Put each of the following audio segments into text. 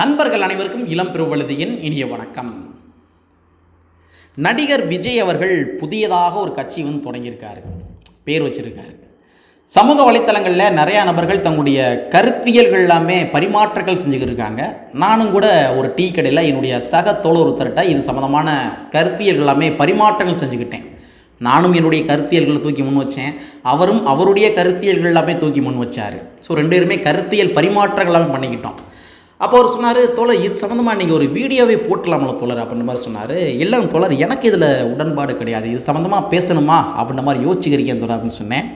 நண்பர்கள் அனைவருக்கும் இளம் பெருவழுதியின் இனிய வணக்கம். நடிகர் விஜய் அவர்கள் புதியதாக ஒரு கட்சி வந்து தொடங்கியிருக்காரு. பேர் வச்சிருக்காரு. சமூக வலைத்தளங்களில் நிறையா நபர்கள் தங்களுடைய கருத்தியல்கள் எல்லாமே பரிமாற்றங்கள் செஞ்சுக்கிருக்காங்க நானும் கூட ஒரு டீ கடையில் என்னுடைய சக தோழர் ஒருத்தர்கிட்ட இது சம்மந்தமான கருத்தியல்கள் எல்லாமே பரிமாற்றங்கள் செஞ்சுக்கிட்டேன். நானும் என்னுடைய கருத்தியல்களை தூக்கி முன் வச்சேன். அவரும் அவருடைய கருத்தியல்கள் எல்லாமே தூக்கி முன் வச்சார். ஸோ ரெண்டு பேருமே கருத்தியல் பரிமாற்றங்கள் எல்லாமே பண்ணிக்கிட்டோம். அப்போ அவர் சொன்னார் தோழர் இது சம்மந்தமாக நீங்கள் ஒரு வீடியோவே போட்டலாமல தோழர் அப்படின்ற மாதிரி சொன்னார். இல்லைங்க தோழர் எனக்கு இதில் உடன்பாடு கிடையாது. இது சம்மந்தமாக பேசணுமா? அப்படின்ற மாதிரி யோசிச்சுக்கிறீங்க தோழர் அப்படின்னு சொன்னேன்.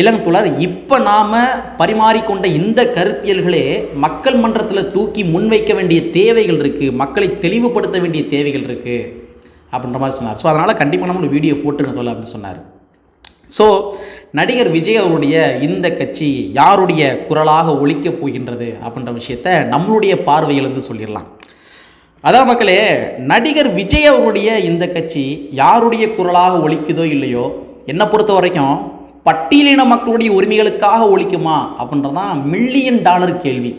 இல்லைங்க தோழர் இப்போ நாம் பரிமாறிக்கொண்ட இந்த கருத்தியல்களே மக்கள் மன்றத்தில் தூக்கி முன்வைக்க வேண்டிய தேவைகள் இருக்குது மக்களை தெளிவுபடுத்த வேண்டிய தேவைகள் இருக்குது அப்படின்ற மாதிரி சொன்னார். ஸோ அதனால் கண்டிப்பாக நம்ம ஒரு வீடியோ போட்டுருங்க தோழர் அப்படின்னு சொன்னார். ஸோ நடிகர் விஜய் அவருடைய இந்த கட்சி யாருடைய குரலாக ஒழிக்கப் போகின்றது அப்படின்ற விஷயத்த நம்மளுடைய பார்வையிலிருந்து சொல்லிடலாம். அதான் மக்களே நடிகர் விஜய் அவருடைய இந்த கட்சி யாருடைய குரலாக ஒழிக்குதோ இல்லையோ என்னை பொறுத்த வரைக்கும் பட்டியலின மக்களுடைய உரிமைகளுக்காக ஒழிக்குமா அப்படின்றதான் மில்லியன் டாலர் கேள்வி.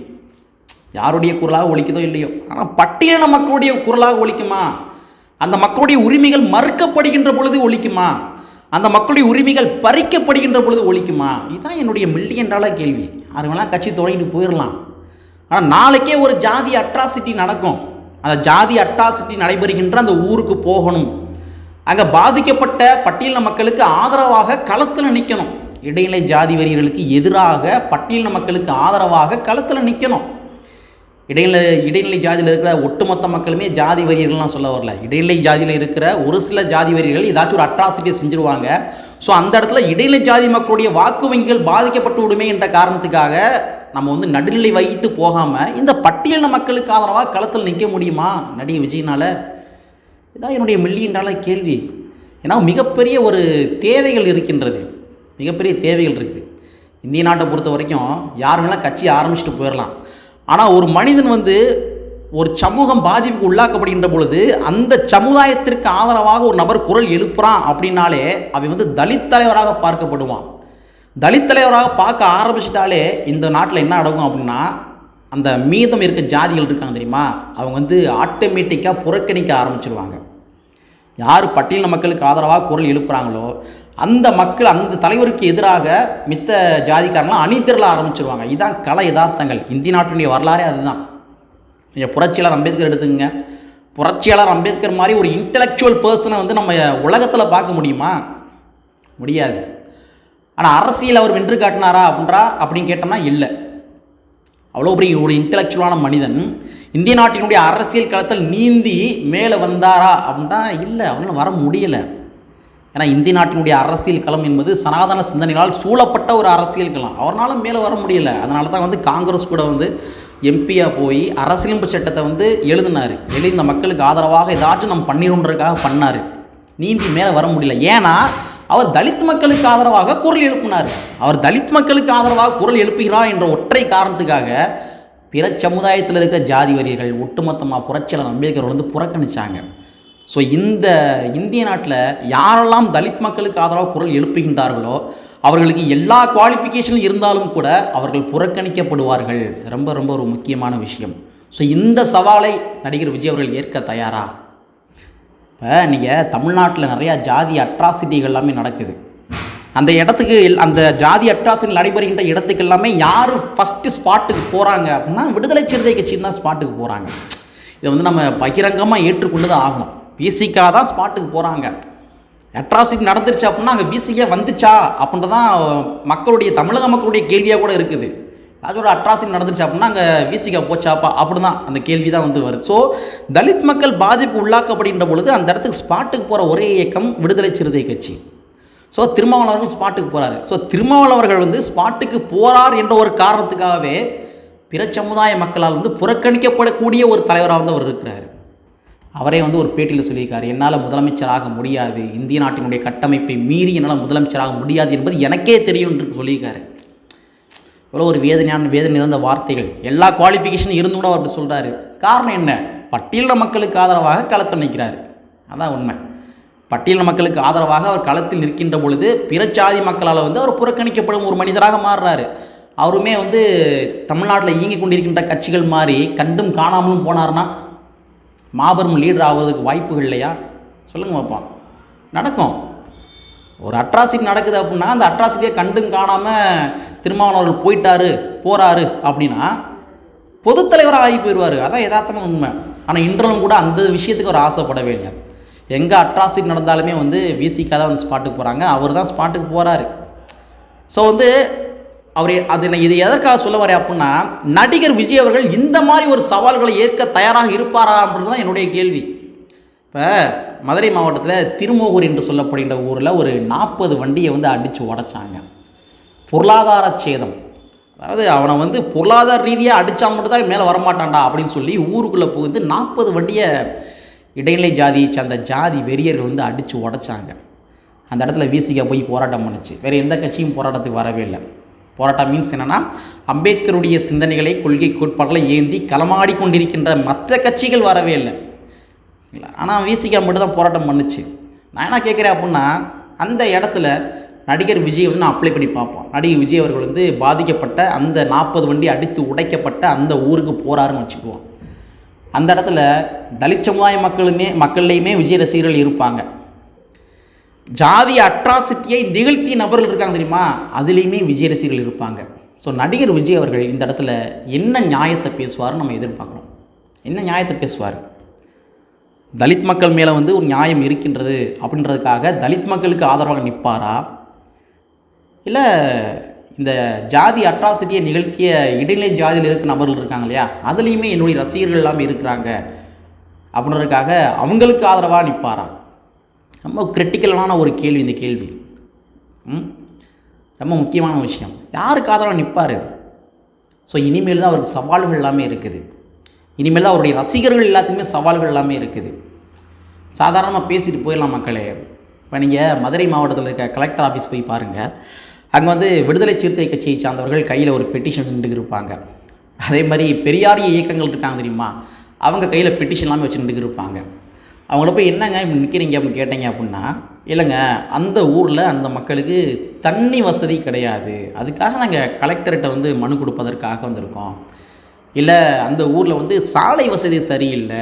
யாருடைய குரலாக ஒழிக்குதோ இல்லையோ. ஆனால் பட்டியலின மக்களுடைய குரலாக ஒழிக்குமா அந்த மக்களுடைய உரிமைகள் மறுக்கப்படுகின்ற பொழுது ஒழிக்குமா அந்த மக்களுடைய உரிமைகள் பறிக்கப்படுகின்ற பொழுது ஒழிக்குமா? இதுதான் என்னுடைய மில்லியன் டாலர் கேள்வி. யாரு வேணால் கட்சி தொடங்கிட்டு போயிடலாம் ஆனால் நாளைக்கே ஒரு ஜாதி அட்ராசிட்டி நடக்கும். அந்த ஜாதி அட்ராசிட்டி நடைபெறுகின்ற அந்த ஊருக்கு போகணும். அங்கே பாதிக்கப்பட்ட பட்டியலின மக்களுக்கு ஆதரவாக களத்தில் நிற்கணும் இடைநிலை ஜாதி வரிகளுக்கு எதிராக பட்டியலின மக்களுக்கு ஆதரவாக களத்தில் நிற்கணும் இடைநிலை இடைநிலை ஜாதியில் இருக்கிற ஒட்டுமொத்த மக்களுமே ஜாதி வரியர்கள்லாம் சொல்ல வரல. இடைநிலை ஜாதியில் இருக்கிற ஒரு சில ஜாதி வரியர்கள் ஏதாச்சும் ஒரு அட்ராசிட்டியை செஞ்சுருவாங்க. ஸோ அந்த இடத்துல இடைநிலை ஜாதி மக்களுடைய வாக்கு வங்கிகள் பாதிக்கப்பட்டு விடுமே என்ற காரணத்துக்காக நம்ம வந்து நடுநிலை வைத்து போகாமல் இந்த பட்டியலின மக்களுக்கு ஆதரவாக களத்தில் நிற்க முடியுமா? நடிகை விஜய்னால்? இதான் என்னுடைய மில்லியன் டாலர் கேள்வி. ஏன்னா மிகப்பெரிய ஒரு தேவைகள் இருக்கின்றது. மிகப்பெரிய தேவைகள் இருக்குது. இந்திய நாட்டை பொறுத்த வரைக்கும் யார் வேணால் கட்சி ஆரம்பிச்சுட்டு போயிடலாம். ஆனால் ஒரு மனிதன் வந்து ஒரு சமூகம் பாதிப்புக்கு உள்ளாக்கப்படுகின்ற பொழுது அந்த சமுதாயத்திற்கு ஆதரவாக ஒரு நபர் குரல் எழுப்புறான் அப்படின்னாலே அவன் வந்து தலித் தலைவராக பார்க்கப்படுவான். தலித் தலைவராக பார்க்க ஆரம்பிச்சிட்டாலே இந்த நாட்டில் என்ன நடக்கும் அப்படின்னா அந்த மீதம் இருக்க ஜாதிகள் இருக்காங்க தெரியுமா? அவங்க வந்து ஆட்டோமேட்டிக்காக புறக்கணிக்க ஆரம்பிச்சிருவாங்க. யார் பட்டியலின மக்களுக்கு ஆதரவாக குரல் எழுப்புறாங்களோ அந்த மக்கள் அந்த தலைவருக்கு எதிராக மித்த ஜாதிக்காரங்களாம் அணிதிரள ஆரம்பிச்சிருவாங்க. இதுதான் கல யதார்த்தங்கள். இந்திய நாட்டினுடைய வரலாறே அதுதான். நீங்கள் புரட்சியாளர் அம்பேத்கர் எடுத்துங்க புரட்சியாளர் அம்பேத்கர் மாதிரி ஒரு இன்டலெக்சுவல் பர்சனை வந்து நம்ம உலகத்தில் பார்க்க முடியுமா? முடியாது. ஆனால் அரசியல் அவர் வென்று காட்டினாரா அப்படின்றா அப்படின்னு கேட்டோம்னா இல்லை. அவ்வளோ பெரிய ஒரு இன்டலெக்சுவலான மனிதன் இந்திய நாட்டினுடைய அரசியல் களத்தில் நீந்தி மேலே வந்தாரா அப்படின்னா இல்லை. அவனால் வர முடியலை. ஏன்னா இந்திய நாட்டினுடைய அரசியல் களம் என்பது சனாதன சிந்தனைகளால் சூழப்பட்ட ஒரு அரசியல் களம். அவரால் மேலே வர முடியல. அதனால தான் வந்து காங்கிரஸ் கூட வந்து எம்பியாக போய் அரசியலமைப்பு சட்டத்தை வந்து எழுதினார். எழுதி இந்த மக்களுக்கு ஆதரவாக ஏதாச்சும் நம்ம பண்ணிடுன்றதுக்காக பண்ணார். நீந்தி மேலே வர முடியல. ஏன்னா அவர் தலித் மக்களுக்கு ஆதரவாக குரல் எழுப்பினார். அவர் தலித் மக்களுக்கு ஆதரவாக குரல் எழுப்புகிறார் என்ற ஒற்றை காரணத்துக்காக பிற சமுதாயத்தில் இருக்கிற ஜாதி வரியர்கள் ஒட்டுமொத்தமாக புரட்சியாளர் அம்பேத்கர் வந்து புறக்கணிச்சாங்க. ஸோ இந்த இந்திய நாட்டில் யாரெல்லாம் தலித் மக்களுக்கு ஆதரவாக குரல் எழுப்புகின்றார்களோ அவர்களுக்கு எல்லா குவாலிஃபிகேஷனும் இருந்தாலும் கூட அவர்கள் புறக்கணிக்கப்படுவார்கள். ரொம்ப ரொம்ப ஒரு முக்கியமான விஷயம். ஸோ இந்த சவாலை நடிகர் விஜய் அவர்கள் ஏற்க தயாரா? இப்போ நீங்கள் தமிழ்நாட்டில் நிறையா ஜாதி அட்ராசிட்டிகள் எல்லாமே நடக்குது. அந்த இடத்துக்கு அந்த ஜாதி அட்ராசிட்டி நடைபெறுகின்ற இடத்துக்கு எல்லாமே யார் ஃபஸ்ட்டு ஸ்பாட்டுக்கு போகிறாங்க அப்படின்னா விடுதலை சிறுத்தை கட்சின்னு தான் ஸ்பாட்டுக்கு போகிறாங்க இதை வந்து நம்ம பகிரங்கமாக ஏற்றுக்கொண்டு தான் ஆகணும். பிசிக்கா தான் ஸ்பாட்டுக்கு போகிறாங்க அட்ராசிட்டி நடந்துருச்சு அப்படின்னா அங்கே பிசிக்கே வந்துச்சா? அப்படின்றதான் மக்களுடைய தமிழக மக்களுடைய கேள்வியாக கூட இருக்குது. ஏதாச்சும் ஒரு அட்ராசிட்டி நடந்துருச்சு அப்படின்னா அங்கே விசிகா போச்சாப்பா அப்படி தான் அந்த கேள்வி தான் வந்து வருது. ஸோ தலித் மக்கள் பாதிப்பு உள்ளாக்கப்படுகின்ற பொழுது அந்த இடத்துக்கு ஸ்பாட்டுக்கு போகிற ஒரே இயக்கம் விடுதலை சிறுத்தை கட்சி. ஸோ திருமாவளவர்கள் ஸ்பாட்டுக்கு போகிறாரு ஸோ திருமாவளவர்கள் வந்து ஸ்பாட்டுக்கு போகிறார் என்ற ஒரு காரணத்துக்காகவே பிற சமுதாய மக்களால் வந்து புறக்கணிக்கப்படக்கூடிய ஒரு தலைவராக வந்து அவர் இருக்கிறார். அவரே வந்து ஒரு பேட்டியில் சொல்லியிருக்காரு என்னால் முதலமைச்சராக முடியாது இந்திய நாட்டினுடைய கட்டமைப்பை மீறி என்னால் முதலமைச்சராக முடியாது என்பது எனக்கே தெரியும் என்று சொல்லியிருக்காரு. இவ்வளோ ஒரு வேதனையான வேதனை நிறைந்த வார்த்தைகள். எல்லா குவாலிஃபிகேஷனும் இருந்து கூட அவர் அப்படி சொல்கிறாரு காரணம் என்ன? பட்டியலின மக்களுக்கு ஆதரவாக களத்தில் நிற்கிறார். அதான் உண்மை. பட்டியலின மக்களுக்கு ஆதரவாக அவர் களத்தில் நிற்கின்ற பொழுது பிற சாதி மக்களால் வந்து அவர் புறக்கணிக்கப்படும் ஒரு மனிதராக மாறுறாரு. அவருமே வந்து தமிழ்நாட்டில் இயங்கி கொண்டிருக்கின்ற கட்சிகள் மாதிரி கண்டும் காணாமலும் போனார்னா மாபெரும் லீடர் ஆவதற்கு வாய்ப்புகள் இல்லையா? சொல்லுங்கள் பார்ப்போம் நடக்கும். ஒரு அட்ராசிட்டி நடக்குது அப்படின்னா அந்த அட்ராசிட்டியை கண்டும் காணாமல் திருமாவளவர்கள் போயிட்டாரு போகிறாரு அப்படின்னா பொதுத்தலைவராக ஆகி போயிடுவார். அதான் யதார்த்தமாக உண்மை. ஆனால் இன்றளவும் கூட அந்த விஷயத்துக்கு அவர் ஆசைப்படவே இல்லை. எங்கே அட்ராசிட்டி நடந்தாலுமே வந்து விசிக்காக தான் வந்து ஸ்பாட்டுக்கு போகிறாங்க அவர் தான் ஸ்பாட்டுக்கு போகிறாரு ஸோ வந்து அவர் அது நான் இது எதற்காக சொல்ல வரேன் அப்படின்னா நடிகர் விஜய் அவர்கள் இந்த மாதிரி ஒரு சவால்களை ஏற்க தயாராக இருப்பாரா அப்படின்றது தான் என்னுடைய கேள்வி. இப்போ மதுரை மாவட்டத்தில் திருமோகூர் என்று சொல்லப்படுகின்ற ஊரில் ஒரு நாற்பது வண்டியை வந்து அடித்து உடைச்சாங்க. பொருளாதார சேதம். அதாவது அவனை வந்து பொருளாதார ரீதியாக அடித்தா மட்டும்தான் மேலே வரமாட்டான்டா அப்படின்னு சொல்லி ஊருக்குள்ளே புகுந்து நாற்பது வண்டியை இடைநிலை ஜாதியை சேர்ந்த ஜாதி வெறியர்கள் வந்து அடித்து உடைச்சாங்க. அந்த இடத்துல வீசிக்க போய் போராட்டம் பண்ணுச்சு. வேறு எந்த கட்சியும் போராட்டத்துக்கு வரவே இல்லை. போராட்டம் மீன்ஸ் என்னென்னா அம்பேத்கருடைய சிந்தனைகளை கொள்கை கோட்பாடுகளை ஏந்தி களமாடி கொண்டிருக்கின்ற மற்ற கட்சிகள் வரவே இல்லை. ஆனால் விசிகா மட்டும் தான் போராட்டம் பண்ணுச்சு. நான் என்ன கேட்குறேன் அப்படின்னா அந்த இடத்துல நடிகர் விஜய் வந்து நான் அப்ளை பண்ணி பார்ப்போம். நடிகர் விஜய் அவர்கள் வந்து பாதிக்கப்பட்ட அந்த நாற்பது வண்டி அடித்து உடைக்கப்பட்ட அந்த ஊருக்கு போகிறாருன்னு வச்சுக்குவோம். அந்த இடத்துல தலித் சமுதாய மக்களுமே மக்கள்லையுமே விஜய் ரசிகர்கள் இருப்பாங்க. ஜாதி அட்ராசிட்டியை நிகழ்த்திய நபர்கள் இருக்காங்க தெரியுமா? அதுலேயுமே விஜய் ரசிகர்கள் இருப்பாங்க. ஸோ நடிகர் விஜய் அவர்கள் இந்த இடத்துல என்ன நியாயத்தை பேசுவார்னு நம்ம எதிர்பார்க்குறோம். என்ன நியாயத்தை பேசுவார்? தலித் மக்கள் மேலே வந்து ஒரு நியாயம் இருக்கின்றது அப்படின்றதுக்காக தலித் மக்களுக்கு ஆதரவாக நிற்பாரா? இல்லை இந்த ஜாதி அட்ராசிட்டியை நிகழ்த்திய இடைநிலை ஜாதியில் இருக்க நபர்கள் இருக்காங்க இல்லையா? அதுலேயுமே என்னுடைய ரசிகர்கள் எல்லாமே இருக்கிறாங்க. அப்படின்றதுக்காக அவங்களுக்கு ஆதரவாக நிற்பாரா? ரொம்ப கிரிட்டிக்கலான ஒரு கேள்வி இந்த கேள்வி. ரொம்ப முக்கியமான விஷயம். யாருக்கு ஆதரவாக நிற்பார் ஸோ இனிமேல் தான் அவருக்கு சவால்கள் எல்லாமே இருக்குது. இனிமேல் தான் அவருடைய ரசிகர்கள் எல்லாத்துக்குமே சவால்கள் எல்லாமே இருக்குது. சாதாரணமாக பேசிட்டு போயிடலாம் மக்களே. இப்போ நீங்கள் மதுரை மாவட்டத்தில் இருக்க கலெக்டர் ஆஃபீஸ் போய் பாருங்கள் அங்கே வந்து விடுதலை சிறுத்தை கட்சியை சார்ந்தவர்கள் கையில் ஒரு பெட்டிஷன் நின்றுக்கு இருப்பாங்க அதே மாதிரி பெரியாரிய இயக்கங்கள் இருக்காங்க தெரியுமா? அவங்க கையில் பெட்டிஷன் எல்லாமே வச்சு நின்றுக்கு இருப்பாங்க அவங்கள போய் என்னங்க இப்படி நிற்கிறீங்க அப்படின்னு கேட்டீங்க அப்படின்னா இல்லைங்க அந்த ஊரில் அந்த மக்களுக்கு தண்ணி வசதி கிடையாது. அதுக்காக நாங்கள் கலெக்டர்கிட்ட வந்து மனு கொடுப்பதற்காக வந்திருக்கோம். இல்லை அந்த ஊரில் வந்து சாலை வசதி சரியில்லை.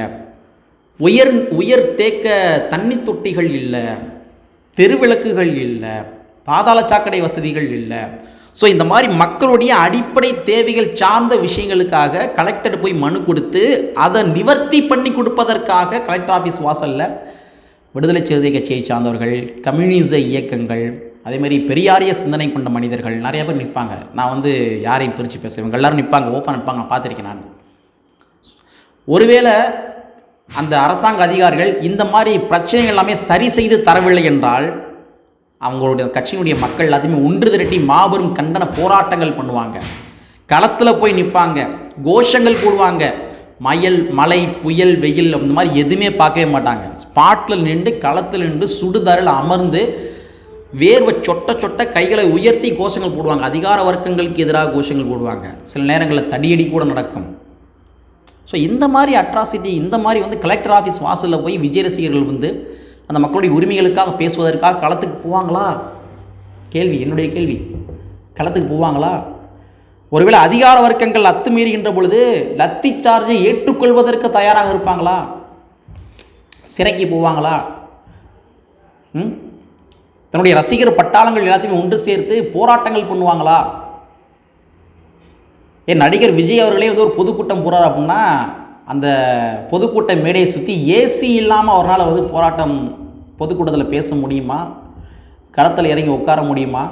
உயர் உயர் தேக்க தண்ணி தொட்டிகள் இல்லை. தெருவிளக்குகள் இல்லை. பாதாள சாக்கடை வசதிகள் இல்லை. ஸோ இந்த மாதிரி மக்களுடைய அடிப்படை தேவைகள் சார்ந்த விஷயங்களுக்காக கலெக்டர் போய் மனு கொடுத்து அதை நிவர்த்தி பண்ணி கொடுப்பதற்காக கலெக்டர் ஆஃபீஸ் வாசலில் விடுதலை சிறுத்தை கட்சியை சார்ந்தவர்கள் கம்யூனிச இயக்கங்கள் அதேமாதிரி பெரியாரிய சிந்தனை கொண்ட மனிதர்கள் நிறைய பேர் நிற்பாங்க. நான் வந்து யாரையும் பிரித்து பேசுவேன் இவங்க எல்லோரும் நிற்பாங்க ஓப்பன் நிற்பாங்க நான் பார்த்துருக்கேன் நான். ஒருவேளை அந்த அரசாங்க அதிகாரிகள் இந்த மாதிரி பிரச்சனைகள் எல்லாமே சரி செய்து தரவில்லை என்றால் அவங்களுடைய கட்சியினுடைய மக்கள் எல்லாத்தையுமே ஒன்று திரட்டி மாபெரும் கண்டன போராட்டங்கள் பண்ணுவாங்க. களத்தில் போய் நிற்பாங்க கோஷங்கள் போடுவாங்க. மயல் மலை புயல் வெயில் அந்த மாதிரி எதுவுமே பார்க்கவே மாட்டாங்க. ஸ்பாட்டில் நின்று களத்தில் நின்று சுடுதரில் அமர்ந்து வேர்வை சொட்ட சொட்ட கைகளை உயர்த்தி கோஷங்கள் போடுவாங்க. அதிகார வர்க்கங்களுக்கு எதிராக கோஷங்கள் போடுவாங்க. சில நேரங்களில் தடியடி கூட நடக்கும். ஸோ இந்த மாதிரி அட்ராசிட்டி இந்த மாதிரி வந்து கலெக்டர் ஆஃபீஸ் வாசலில் போய் விஜய் ரசிகர்கள் வந்து அந்த மக்களுடைய உரிமைகளுக்காக பேசுவதற்காக களத்துக்கு போவாங்களா? கேள்வி என்னுடைய கேள்வி. களத்துக்கு போவாங்களா? ஒருவேளை அதிகார வர்க்கங்கள் அத்துமீறுகின்ற பொழுது லத்தி சார்ஜை ஏற்றுக்கொள்வதற்கு தயாராக இருப்பாங்களா? சிறைக்கு போவாங்களா? ம்? தன்னுடைய ரசிகர் பட்டாளங்கள் எல்லாத்தையுமே ஒன்று சேர்த்து போராட்டங்கள் பண்ணுவாங்களா? ஏன் நடிகர் விஜய் அவர்களே வந்து ஒரு பொதுக்கூட்டம் போகிறார் அப்படின்னா அந்த பொதுக்கூட்ட மேடையை சுற்றி ஏசி இல்லாமல் அவரால் வந்து போராட்டம் பொதுக்கூட்டத்தில் பேச முடியுமா? களத்தில் இறங்கி உட்கார முடியுமா?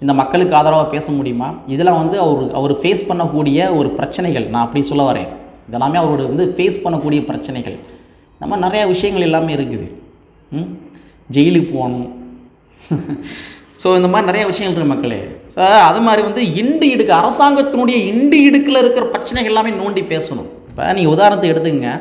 இந்த மக்களுக்கு ஆதரவாக பேச முடியுமா? இதெல்லாம் வந்து அவர் அவர் ஃபேஸ் பண்ணக்கூடிய ஒரு பிரச்சனைகள். நான் அப்படி சொல்ல வரேன். இதெல்லாமே அவரோட வந்து ஃபேஸ் பண்ணக்கூடிய பிரச்சனைகள். இந்த மாதிரி நிறையா விஷயங்கள் எல்லாமே இருக்குது. ம்? ஜெயிலுக்கு போகணும். ஸோ இந்த மாதிரி நிறைய விஷயங்கள் இருக்குது மக்களே. ஸோ அது மாதிரி வந்து இண்டு இடுக்கு அரசாங்கத்தினுடைய இண்டு இடுக்கில் இருக்கிற பிரச்சனைகள் எல்லாமே நோண்டி பேசணும். இப்போ நீங்கள் உதாரணத்தை எடுத்துக்கங்க.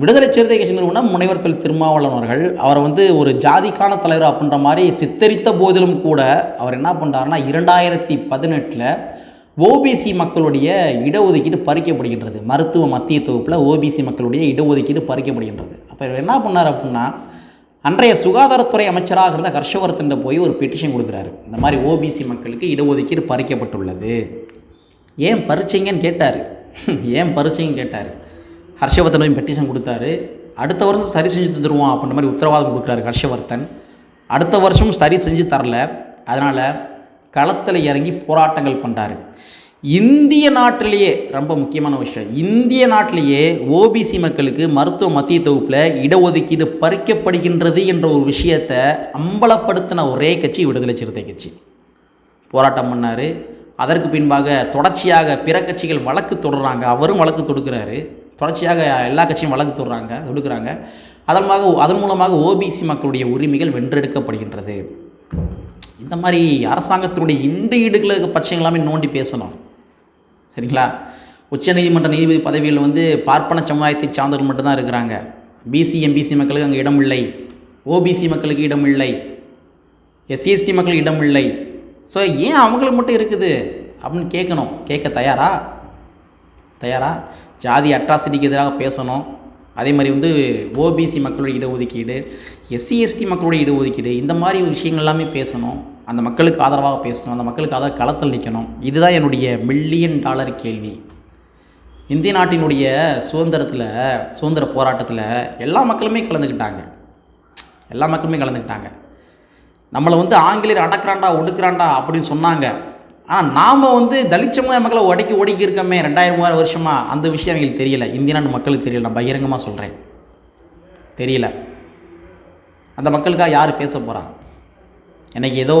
விடுதலை சிறுத்தை கட்சி நிறுவனம் முனைவர் தொல் திருமாவளவன் அவர்கள் அவரை வந்து ஒரு ஜாதிக்கான தலைவர் அப்படின்ற மாதிரி சித்தரித்த போதிலும் கூட அவர் என்ன பண்ணுறாருன்னா இரண்டாயிரத்தி பதினெட்டில் ஓபிசி மக்களுடைய இடஒதுக்கீடு பறிக்கப்படுகின்றது. மருத்துவ மத்திய தொகுப்பில் ஓபிசி மக்களுடைய இடஒதுக்கீடு பறிக்கப்படுகின்றது. அப்போ இவர் என்ன பண்ணார் அப்படின்னா அன்றைய சுகாதாரத்துறை அமைச்சராக இருந்த ஹர்ஷவர்தன் போய் ஒரு பெட்டிஷன் கொடுக்குறாரு. இந்த மாதிரி ஓபிசி மக்களுக்கு இடஒதுக்கீடு பறிக்கப்பட்டுள்ளது. ஏன் பறிச்சிங்கன்னு கேட்டார். ஏன் பறிச்சீங்கன்னு கேட்டார். ஹர்ஷவர்தனையும் பெட்டிஷன் கொடுத்தாரு. அடுத்த வருஷம் சரி செஞ்சு தந்துடுவோம் அப்படின்ற மாதிரி உத்தரவாதம் கொடுக்குறாரு ஹர்ஷவர்தன். அடுத்த வருஷமும் சரி செஞ்சு தரல. அதனால் களத்தில் இறங்கி போராட்டங்கள் பண்ணுறாரு இந்திய நாட்டிலேயே ரொம்ப முக்கியமான விஷயம். இந்திய நாட்டிலேயே ஓபிசி மக்களுக்கு மருத்துவ மத்திய தொகுப்பில் இடஒதுக்கீடு பறிக்கப்படுகின்றது என்ற ஒரு விஷயத்தை அம்பலப்படுத்தின ஒரே கட்சி விடுதலை சிறுத்தை கட்சி. போராட்டம் பண்ணார். அதற்கு பின்பாக தொடர்ச்சியாக பிற கட்சிகள் வழக்கு தொடர்றாங்க அவரும் வழக்கு தொடுக்கிறாரு. தொடர்ச்சியாக எல்லா கட்சியும் வழக்கு தொடுறாங்க தொடுக்கிறாங்க. அதன் அதன் மூலமாக ஓபிசி மக்களுடைய உரிமைகள் வென்றெடுக்கப்படுகின்றது. இந்த மாதிரி அரசாங்கத்தினுடைய இண்டு ஈடுகளுக்கு பட்சம் எல்லாமே நோண்டி பேசணும். சரிங்களா? உச்சநீதிமன்ற நீதிபதி பதவியில் வந்து பார்ப்பன சமுதாயத்தை சார்ந்தவர்கள் மட்டும்தான் இருக்கிறாங்க. பிசி எம்பிசி மக்களுக்கு அங்கே இடம் இல்லை ஓபிசி மக்களுக்கு இடம் இல்லை எஸ்சிஎஸ்டி மக்களுக்கு இடம் இல்லை ஸோ ஏன் அவங்களுக்கு மட்டும் இருக்குது? அப்படின்னு கேட்கணும். கேட்க தயாரா? தயாரா? ஜாதி அட்ராசிட்டிக்கு எதிராக பேசணும். அதே மாதிரி வந்து ஓபிசி மக்களுடைய இடஒதுக்கீடு எஸ்சி எஸ்டி மக்களுடைய இடஒதுக்கீடு இந்த மாதிரி விஷயங்கள் எல்லாமே பேசணும். அந்த மக்களுக்கு ஆதரவாக பேசணும். அந்த மக்களுக்கு ஆதரவு களத்தில் நிற்கணும் இதுதான் என்னுடைய மில்லியன் டாலர் கேள்வி. இந்திய நாட்டினுடைய சுதந்திரத்தில் சுதந்திர போராட்டத்தில் எல்லா மக்களுமே கலந்துக்கிட்டாங்க. எல்லா மக்களுமே கலந்துக்கிட்டாங்க. நம்மளை வந்து ஆங்கிலேயர் அடக்குறாண்டா ஒடுக்குறாண்டா அப்படின்னு சொன்னாங்க. ஆனால் நாம் வந்து தலித் சமுதாய மக்களை உடைக்கி ஒடுக்கி இருக்கமே ரெண்டாயிரம் மூவாயிரம் வருஷமாக அந்த விஷயம் எங்களுக்கு தெரியல. இந்திய நாட்டு மக்களுக்கு தெரியல. நான் பகிரங்கமாக சொல்கிறேன் தெரியல. அந்த மக்களுக்காக யார் பேச போகிறா எனக்கு ஏதோ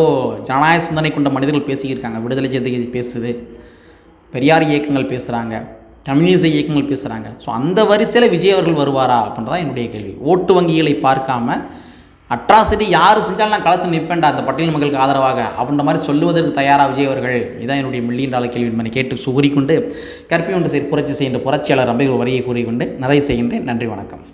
ஜனநாயக சிந்தனை கொண்ட மனிதர்கள் பேசிக்கிருக்காங்க விடுதலை சிறுத்தை பேசுது. பெரியார் இயக்கங்கள் பேசுகிறாங்க கம்யூனிச இயக்கங்கள் பேசுகிறாங்க ஸோ அந்த வரிசையில் விஜய் அவர்கள் வருவாரா அப்படின்றதான் என்னுடைய கேள்வி. ஓட்டு வங்கிகளை பார்க்காம அட்ராசிட்டி யார் செஞ்சாலும் நான் களத்தில் நிற்பேன்டா அந்த பட்டியல் மக்களுக்கு ஆதரவாக. அப்படின்ற மாதிரி சொல்லுவதற்கு தயாராக விஜய் அவர்கள். இதான் என்னுடைய மில்லியன் டாலர் கேள்வி என்பதை கேட்டு கூறிக்கொண்டு கற்பி ஒன்று செய்ய புரட்சி செய்கின்ற புரட்சியாளர் அம்பேத்கர் வரியை கூறிக்கொண்டு நிறைய செய்கின்றேன். நன்றி வணக்கம்.